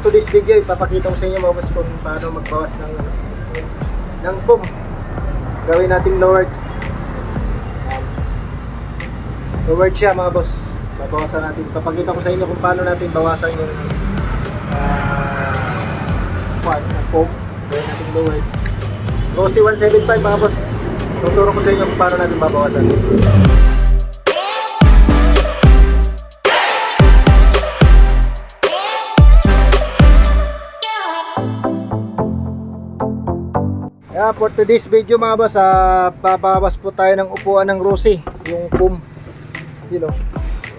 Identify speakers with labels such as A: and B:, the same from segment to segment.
A: today's video, ipapakita ko sa inyo mga boss kung paano magbawas ng ano, ng boom. Gawin nating lowered. Ayan. Lowered siya mga boss. Babawasan natin. Ipapakita ko sa inyo kung paano natin bawasan yung uh, part ng boom. Gawin nating lowered. Rossi 175 mga boss. Tuturo ko sa inyo kung paano natin babawasan. Yeah, for today's video mga boss, ah, babawas po tayo ng upuan ng Rossi, yung pum. You know.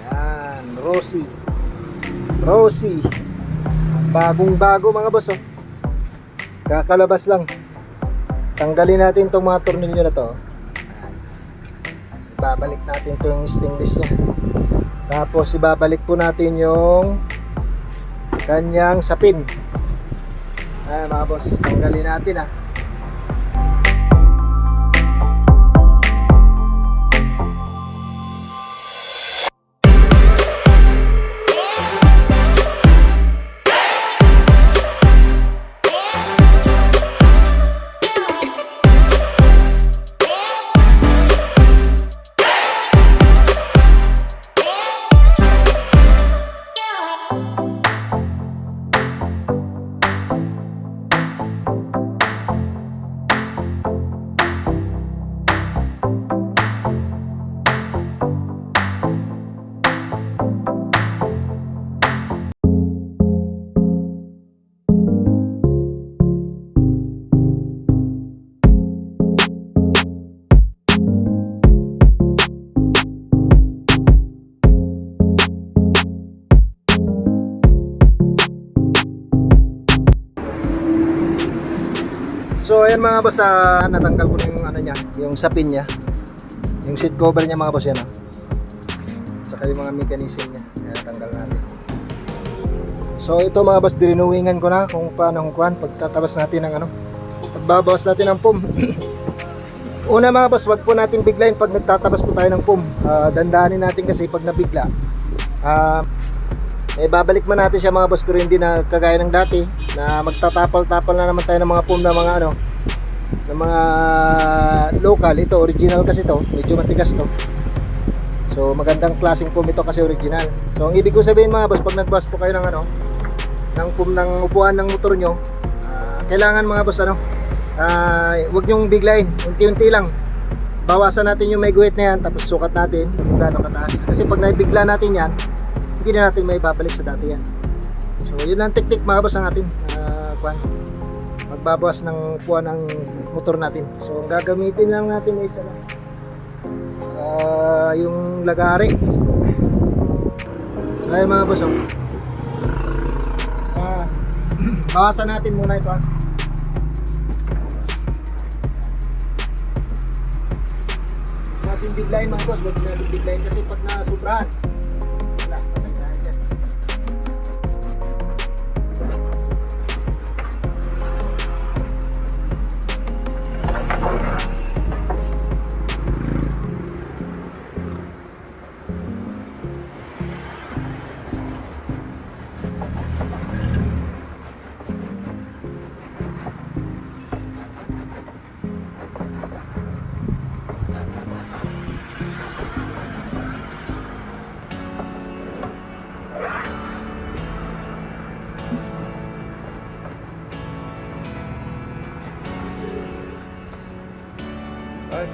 A: Yan, Rossi. Rossi. Bagong bago mga boss, oh. Kakalabas lang. Tanggalin natin itong mga tornilyo na to. Ibabalik natin itong stainless niya. Tapos ibabalik po natin yung kanyang sapin. Ayan mga boss, tanggalin natin ah. So ayan mga boss, ah, natanggal ko na yung ano niya, yung sapin niya. Yung seat cover niya mga boss yan. ah. Saka yung mga mechanism niya. Ayan, natanggal natin. So ito mga boss, dirinuwingan ko na kung paano kung kuhan. Pagtatabas natin ng ano, pagbabawas natin ng pum. Una mga boss, wag po natin biglayin pag nagtatabas po tayo ng pum. Ah, dandahanin natin kasi pag nabigla. Ah, eh babalik man natin siya mga boss pero hindi na kagaya ng dati na magtatapal-tapal na naman tayo ng mga pum na mga ano ng mga local ito original kasi to medyo matigas to so magandang klaseng pum ito kasi original so ang ibig ko sabihin mga boss pag nagbawas po kayo ng ano ng pum ng upuan ng motor nyo ah, kailangan mga boss ano ah, huwag nyong biglayin unti-unti lang bawasan natin yung may guhit na yan tapos sukat natin kung gaano kataas kasi pag naibigla natin yan hindi na natin may babalik sa dati yan. So, yun ang teknik mga boss ang atin. Uh, kwan, magbabawas ng puwan ng motor natin. So, ang gagamitin lang natin ay isa lang. Ah, yung lagari. So, ayun mga boss. Oh. Ah, bawasan natin muna ito. Ah. natin biglayin mga boss, huwag natin biglayin kasi pag nasubrahan,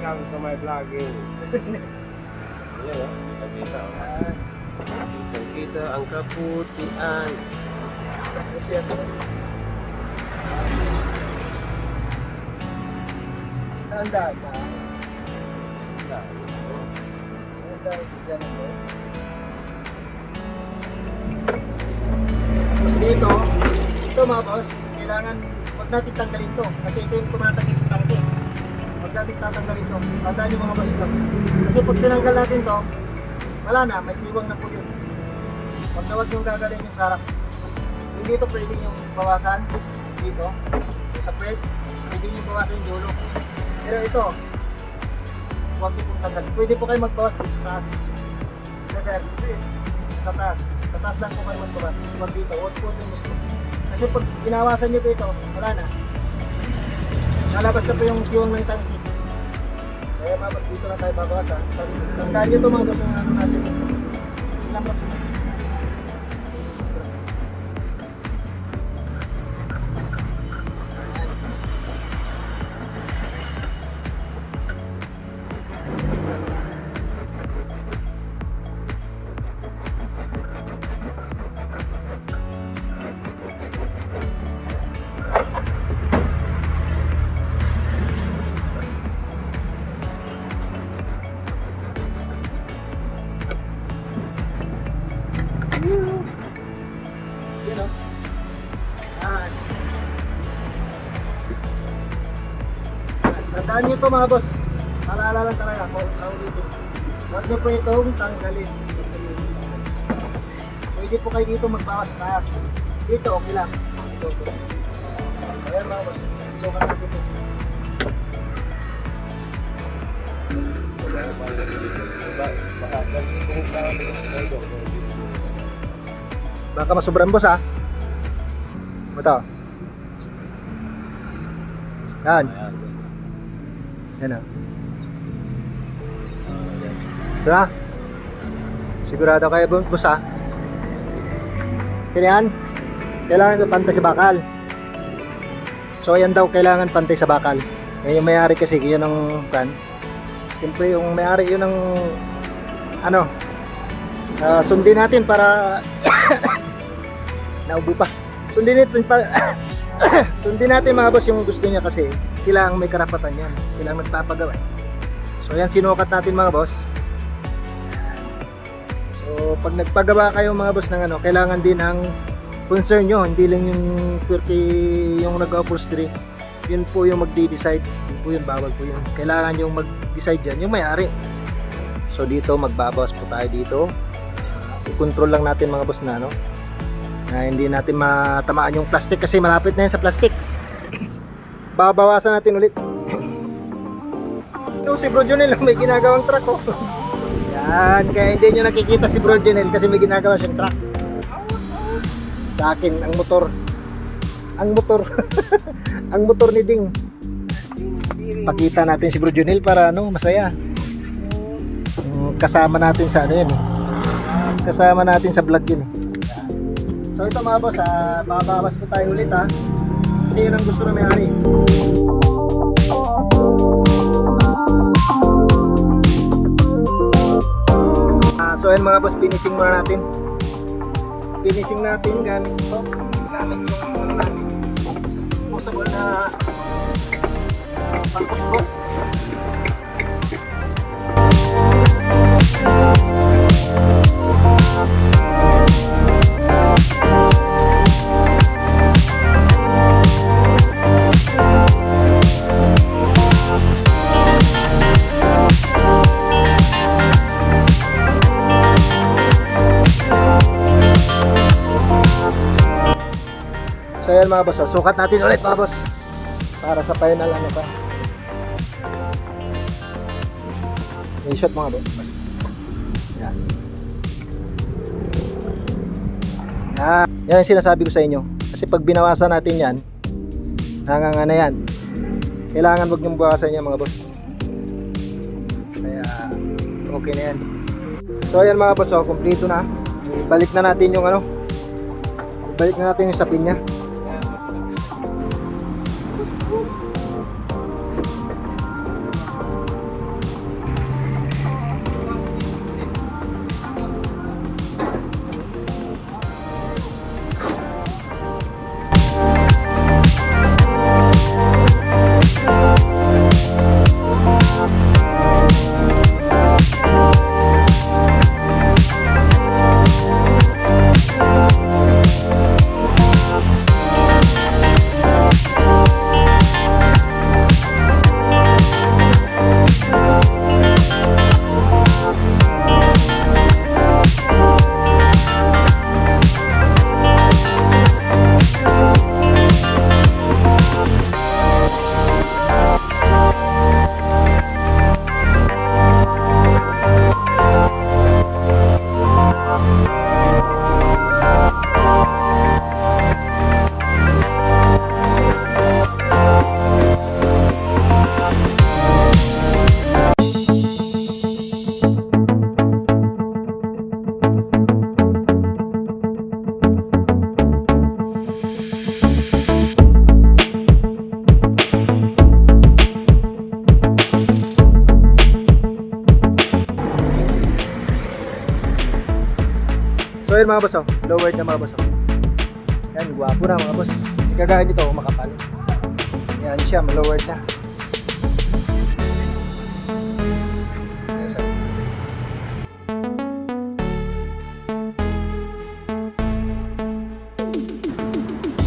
B: Welcome to my vlogging. Yan o, kita-kita o. Kita-kita ang kaputian.
A: Yan. Tandaan na. Tandaan dyan ako. Tapos dito, ito mga boss, kailangan huwag natin tanggalin to kasi ito yung. Huwag natin tatanggalin to. Tandaan yung mga to. Kasi pag tinanggal natin to, wala na, may siwang na po yun. Huwag na huwag yung gagalin yung sarap. Hindi ito pwede yung bawasan dito. Sa pwede, pwede yung bawasan yung dulo. Pero ito, huwag niyo pong tanggalin. Pwede po kayo magbawas dito sa taas. Yes, sir. Sa taas. Sa taas lang po kayo magbawas. Huwag dito. Huwag po yung gusto. Kasi pag binawasan nyo po ito, wala na. Lalabas na po yung siwang ng tangki. Kaya mga boss, dito na tayo babawasan. Pag ito mga boss, yung ano natin dito. Tandaan nyo ito mga boss. Alala lang talaga ako sa ulitin. Huwag nyo po itong tanggalin. Pwede po kayo dito magbawas taas. Dito okay lang. Dito okay. Ayan mga boss. Sukat natin ito.
B: Baka ganito sa dito.
A: Baka masobran boss ah. Ito. Yan. Yan ah. Ito na. Sigurado kayo boss ah. Kailangan, kailangan ito pantay sa bakal. So ayan daw kailangan pantay sa bakal. Yan yung may-ari kasi, yun ang kan. Siyempre yung may-ari yun ang ano, ah, sundin natin para naubo pa. Sundin natin para sundin natin mga boss yung gusto niya kasi sila ang may karapatan yan. Sila ang nagpapagawa. So yan sinukat natin mga boss. So pag nagpagawa kayo mga boss ng ano, kailangan din ang concern nyo, hindi lang yung purely yung nag-upholstery. Yun po yung magdi-decide. Yun po yun, bawal po yun. Kailangan yung mag-decide yan, yung may-ari. So dito, magbabawas po tayo dito. I-control lang natin mga boss na ano, na hindi natin matamaan yung plastic kasi malapit na yan sa plastic. Babawasan natin ulit. Ito si Bro Jonel may ginagawang truck oh. Yan, kaya hindi nyo nakikita si Bro Jonel kasi may ginagawa siyang truck. Sa akin, ang motor. Ang motor. ang motor ni Ding. Pakita natin si Bro Jonel para ano, masaya. Mm, Kasama natin sa ano yan eh. Kasama natin sa vlog yun eh. So ito mga boss, ah, babawas po tayo ulit ha. Kasi yun ang gusto na may-ari. Ah, so ayun mga boss, finishing muna natin. Finishing natin gamit ito. Gamit yung ano natin. Disposable na pangkusbos. So ayan mga boss, oh. sukat natin ulit mga boss. Para sa final ano pa. May shot mga boss. Yan. Yan. Yan ang sinasabi ko sa inyo. Kasi pag binawasan natin yan, hanggang na yan. Kailangan wag niyong bawasan yan mga boss. Kaya okay na yan. So ayan mga boss, oh, kompleto na. Balik na natin yung ano. Balik na natin yung sapin niya. Mga boss oh. Lowered na mga boss oh. Yan, gwapo na mga boss. Kagaya nito, oh, makapal. Yan siya, lowered na.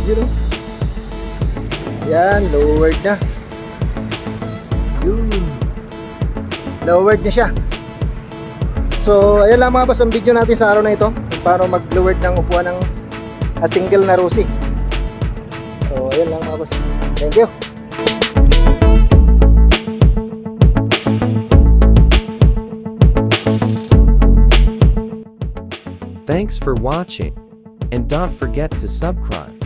A: Yun oh. Yan, lowered na. Yun. Lowered na siya. So, ayun lang mga boss ang video natin sa araw na ito. Paano mag-lowered ng upuan ng a single na Rusi. So, ayun lang mga boss. Thank you.
C: Thanks for watching. And don't forget to subscribe.